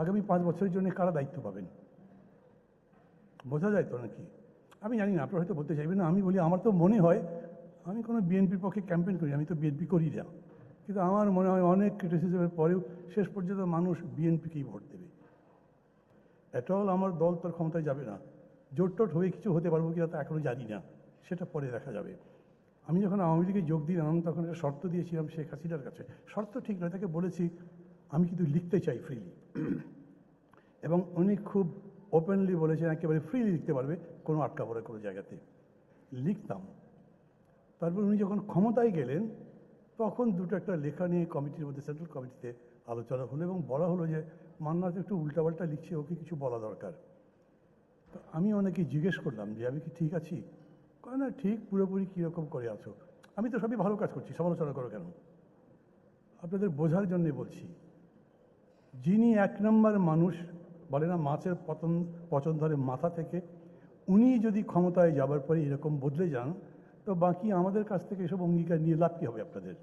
আগামী পাঁচ বছরের জন্য কারা দায়িত্ব পাবেন? বোঝা যায় তো নাকি? আমি জানি না, আপনারা হয়তো বলতে চাইবেন, না, আমি বলি, আমার তো মনে হয়, আমি কোনো বিএনপির পক্ষে ক্যাম্পেইন করি, আমি তো বিএনপি করি না। কিন্তু আমার মনে হয় অনেক ক্রিটিসিজমের পরেও শেষ পর্যন্ত মানুষ বিএনপিকেই ভোট দেবে। এটাও আমার দল তোর ক্ষমতায় যাবে না। জোট টোট হয়ে কিছু হতে পারব কিনা তা এখনও জানি না। সেটা পরে দেখা যাবে। আমি যখন আওয়ামী লীগে যোগ দিলাম, তখন একটা শর্ত দিয়েছিলাম শেখ হাসিনার কাছে। শর্ত ঠিক নয়, তাকে বলেছি আমি কিন্তু লিখতে চাই ফ্রিলি এবং উনি খুব ওপেনলি বলেছেন, একেবারে ফ্রিলি লিখতে পারবে কোনো আটকা পড়ে কোনো জায়গাতে। লিখতাম। তারপর উনি যখন ক্ষমতায় গেলেন, তখন দুটো একটা লেখা নিয়ে কমিটির মধ্যে সেন্ট্রাল কমিটিতে আলোচনা হলো এবং বলা হলো যে, মান্নাত একটু উল্টাপাল্টা লিখছে, ওকে কিছু বলা দরকার। তো আমি অনেকে জিজ্ঞেস করলাম যে, আমি কি ঠিক আছি? কয়, না, ঠিক, পুরোপুরি কীরকম করে আছো? আমি তো সবই ভালো কাজ করছি, সমালোচনা করো কেন? আপনাদের বোঝার জন্যে বলছি। যিনি এক নম্বর মানুষ, বলে না, মাছের পতন, পচন ধরে মাথা থেকে, উনি যদি ক্ষমতায় যাবার পরে এরকম বদলে যান, তো বাকি আমাদের কাছ থেকে এসব অঙ্গীকার নিয়ে লাভ কী হবে আপনাদের?